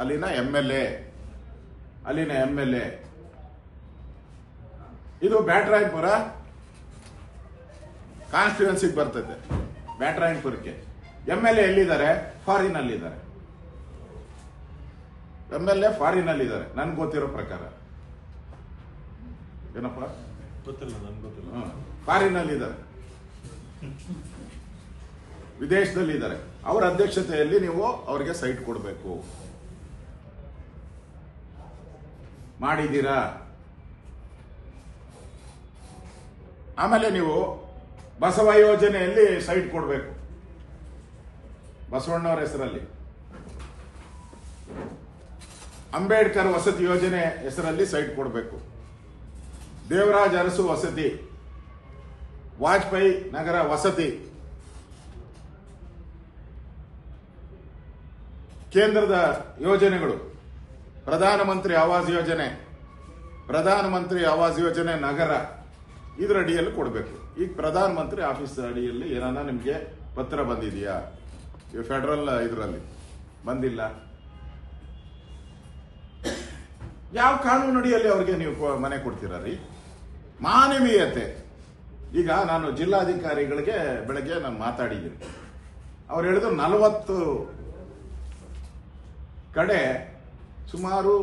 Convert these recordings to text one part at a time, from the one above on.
ಅಲ್ಲಿನ M L A ಅಲ್ಲಿನ M L A ಇದು ಬ್ಯಾಟ್ರಾಯನ್ಪುರ. ಕಾನ್ಸ್ಟಿಟ್ಯೂನ್ಸಿಗೆ ಬರ್ತೈತೆ. ಬ್ಯಾಟ್ರಾಯನ್ಪುರಕ್ಕೆ. ಎಂ ಎಲ್ ಎ ಎಲ್ಲಿದ್ದಾರೆ? ಫಾರಿನ್ ಅಲ್ಲಿದ್ದಾರೆ ಎಂ ಎಲ್ ಎ ಫಾರಿನ್ ಅಲ್ಲಿದ್ದಾರೆ ನನ್ಗೆ ಗೊತ್ತಿರೋ ಪ್ರಕಾರ. ಏನಪ್ಪ? ಗೊತ್ತಿಲ್ಲ ನನ್ಗೆ ಗೊತ್ತಿಲ್ಲ. ಫಾರಿನ್ ಅಲ್ಲಿದ್ದಾರೆ ವಿದೇಶದಲ್ಲಿ ಇದ್ದಾರೆ ಅವರ ಅಧ್ಯಕ್ಷತೆಯಲ್ಲಿ ನೀವು ಅವರಿಗೆ ಸೈಟ್ ಕೊಡಬೇಕು. ಮಾಡಿದ್ದೀರಾ? ಆಮೇಲೆ ನೀವು ಬಸವ ಯೋಜನೆಯಲ್ಲಿ ಸೈಟ್ ಕೊಡಬೇಕು. ಬಸವಣ್ಣವರ ಹೆಸರಲ್ಲಿ. ಅಂಬೇಡ್ಕರ್ ವಸತಿ ಯೋಜನೆ ಹೆಸರಲ್ಲಿ ಸೈಟ್ ಕೊಡಬೇಕು. ದೇವರಾಜ್ ಅರಸು ವಸತಿ, ವಾಜಪೇಯಿ ನಗರ ವಸತಿ. ಕೇಂದ್ರದ ಯೋಜನೆಗಳು. ಪ್ರಧಾನಮಂತ್ರಿ ಆವಾಸ್ ಯೋಜನೆ ಪ್ರಧಾನಮಂತ್ರಿ ಆವಾಸ್ ಯೋಜನೆ ನಗರ, ಇದರ ಅಡಿಯಲ್ಲಿ ಕೊಡಬೇಕು. ಈಗ ಪ್ರಧಾನಮಂತ್ರಿ ಆಫೀಸ್ ಅಡಿಯಲ್ಲಿ ಏನಾನ ನಿಮಗೆ ಪತ್ರ ಬಂದಿದೆಯಾ? ಫೆಡರಲ್ ಇದರಲ್ಲಿ, ಬಂದಿಲ್ಲ. ಯಾವ ಕಾನೂನು ಅಡಿಯಲ್ಲಿ ಅವ್ರಿಗೆ ನೀವು ಮನೆ ಕೊಡ್ತೀರಾ ರೀ? ಮಾನವೀಯತೆ. ಈಗ ನಾನು ಜಿಲ್ಲಾಧಿಕಾರಿಗಳಿಗೆ ಬೆಳಗ್ಗೆ ನಾನು ಮಾತಾಡಿದ್ದೀನಿ. ಅವ್ರು ಹೇಳಿದ್ರು ನಲವತ್ತು ಕಡೆ ಸುಮಾರು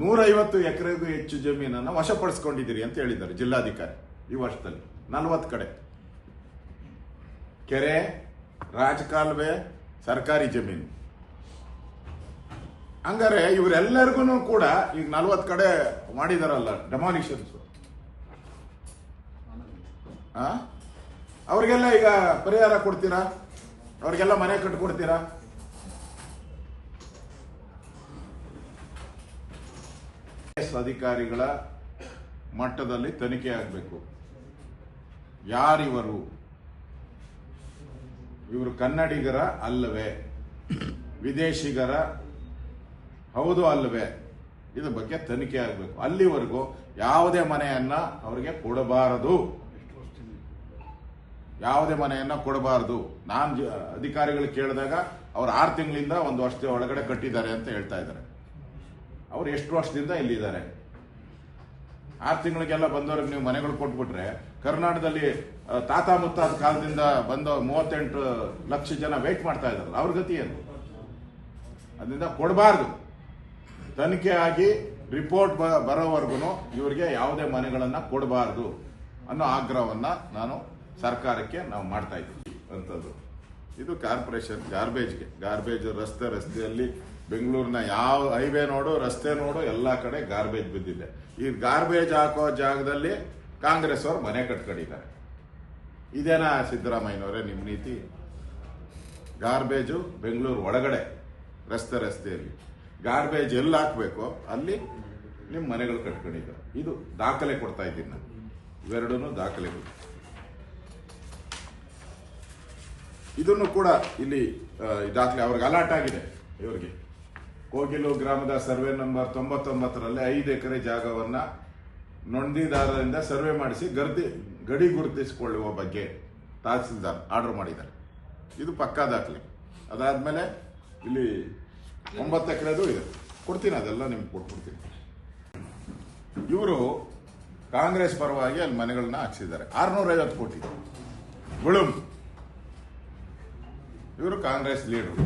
ನೂರೈವತ್ತು ಎಕರೆಗೂ ಹೆಚ್ಚು ಜಮೀನನ್ನು ವಶಪಡಿಸ್ಕೊಂಡಿದ್ದೀರಿ ಅಂತ ಹೇಳಿದ್ದಾರೆ ಜಿಲ್ಲಾಧಿಕಾರಿ ಈ ವರ್ಷದಲ್ಲಿ, ನಲವತ್ತು ಕಡೆ. ಕೆರೆ, ರಾಜಕಾಲುವೆ, ಸರ್ಕಾರಿ ಜಮೀನು. ಹಂಗಾರೆ ಇವರೆಲ್ಲರಿಗೂ ಕೂಡ ಈಗ ನಲವತ್ತು ಕಡೆ ಮಾಡಿದಾರಲ್ಲ ಡೆಮಾಲಿಷನ್ಸ್ ಅವ್ರಿಗೆಲ್ಲ ಈಗ ಪರಿಹಾರ ಕೊಡ್ತೀರಾ? ಅವ್ರಿಗೆಲ್ಲ ಮನೆ ಕಟ್ಕೊಡ್ತೀರಾ? ಐಎಎಸ್ ಅಧಿಕಾರಿಗಳ ಮಟ್ಟದಲ್ಲಿ ತನಿಖೆ ಆಗಬೇಕು. ಯಾರಿವರು? ಇವರು ಕನ್ನಡಿಗರ ಅಲ್ಲವೇ? ವಿದೇಶಿಗರ? ಹೌದು ಅಲ್ಲವೇ? ಇದ್ರ ಬಗ್ಗೆ ತನಿಖೆ ಆಗಬೇಕು. ಅಲ್ಲಿವರೆಗೂ ಯಾವುದೇ ಮನೆಯನ್ನ ಅವರಿಗೆ ಕೊಡಬಾರದು. ಯಾವುದೇ ಮನೆಯನ್ನ ಕೊಡಬಾರದು. ನಾನು ಅಧಿಕಾರಿಗಳು ಕೇಳಿದಾಗ ಅವ್ರು ಆರು ತಿಂಗಳಿಂದ ಒಂದು ವರ್ಷದ ಒಳಗಡೆ ಕಟ್ಟಿದ್ದಾರೆ ಅಂತ ಹೇಳ್ತಾ ಇದ್ದಾರೆ. ಅವ್ರು ಎಷ್ಟು ವರ್ಷದಿಂದ ಇಲ್ಲಿದ್ದಾರೆ? ಆರು ತಿಂಗಳಿಗೆಲ್ಲ ಬಂದವ್ರಿಗೆ ನೀವು ಮನೆಗಳು ಕೊಟ್ಬಿಟ್ರೆ ಕರ್ನಾಟಕದಲ್ಲಿ ತಾತ ಮುತ್ತಾದ ಕಾಲದಿಂದ ಬಂದ ಮೂವತ್ತೆಂಟು ಲಕ್ಷ ಜನ ವೇಟ್ ಮಾಡ್ತಾ ಇದ್ದಾರಲ್ಲ ಅವ್ರ ಗತಿ ಏನು? ಅದರಿಂದ ಕೊಡಬಾರ್ದು. ತನಿಖೆ ಆಗಿ ರಿಪೋರ್ಟ್ ಬ ಬರೋವರೆಗೂ ಇವರಿಗೆ ಯಾವುದೇ ಮನೆಗಳನ್ನು ಕೊಡಬಾರ್ದು ಅನ್ನೋ ಆಗ್ರಹವನ್ನು ನಾನು ಸರ್ಕಾರಕ್ಕೆ ನಾವು ಮಾಡ್ತಾ ಇದ್ದೀವಿ ಅಂತದ್ದು. ಇದು ಕಾರ್ಪೊರೇಷನ್ ಗಾರ್ಬೇಜ್ಗೆ ಗಾರ್ಬೇಜ್ ರಸ್ತೆ, ರಸ್ತೆಯಲ್ಲಿ ಬೆಂಗಳೂರಿನ ಯಾವ ಹೈವೇ ನೋಡು, ರಸ್ತೆ ನೋಡು, ಎಲ್ಲ ಕಡೆ ಗಾರ್ಬೇಜ್ ಬಿದ್ದಿದೆ. ಈ ಗಾರ್ಬೇಜ್ ಹಾಕೋ ಜಾಗದಲ್ಲಿ ಕಾಂಗ್ರೆಸ್ ಅವರು ಮನೆ ಕಟ್ಕೊಂಡಿದ್ದಾರೆ. ಇದೇನಾ ಸಿದ್ದರಾಮಯ್ಯನವರೇ ನಿಮ್ಮ ನೀತಿ? ಗಾರ್ಬೇಜು ಬೆಂಗಳೂರು ಒಳಗಡೆ, ರಸ್ತೆ ರಸ್ತೆಯಲ್ಲಿ. ಗಾರ್ಬೇಜ್ ಎಲ್ಲಿ ಹಾಕಬೇಕು, ಅಲ್ಲಿ ನಿಮ್ಮ ಮನೆಗಳು ಕಟ್ಕೊಂಡಿದ್ದಾರೆ. ಇದು ದಾಖಲೆ ಕೊಡ್ತಾ ಇದ್ದೀನಿ ನಾನು. ಇವೆರಡೂ ದಾಖಲೆಗಳು ಇದನ್ನು ಕೂಡ ಇಲ್ಲಿ ದಾಖಲೆ ಅವ್ರಿಗೆ ಅಲರ್ಟ್ ಆಗಿದೆ. ಇವರಿಗೆ. ಕೋಗಿಲು ಗ್ರಾಮದ ಸರ್ವೆ ನಂಬರ್ ತೊಂಬತ್ತೊಂಬತ್ತರಲ್ಲಿ ಐದು ಎಕರೆ ಜಾಗವನ್ನ ನೊಂದಿದಾರರಿಂದ ಸರ್ವೆ ಮಾಡಿಸಿ ಗರ್ದಿ, ಗಡಿ ಗುರುತಿಸಿಕೊಳ್ಳುವ ಬಗ್ಗೆ ತಹಸೀಲ್ದಾರ್ ಆರ್ಡರ್ ಮಾಡಿದ್ದಾರೆ. ಇದು ಪಕ್ಕಾ ದಾಖಲೆ. ಅದಾದ್ಮೇಲೆ ಇಲ್ಲಿ ಒಂಬತ್ತು ಎಕರೆದು ಇದೆ. ಕೊಡ್ತೀನಿ ಅದೆಲ್ಲ ನಿಮ್ಗೆ ಕೊಟ್ಬಿಡ್ತೀನಿ ಇವರು ಕಾಂಗ್ರೆಸ್ ಪರವಾಗಿ ಅಲ್ಲಿ ಮನೆಗಳನ್ನ ಹಾಕ್ಸಿದ್ದಾರೆ. ಆರ್ನೂರ ಐವತ್ತು ಕೋಟಿ. ಗುಳುಂ ಇವರು ಕಾಂಗ್ರೆಸ್ ಲೀಡರ್.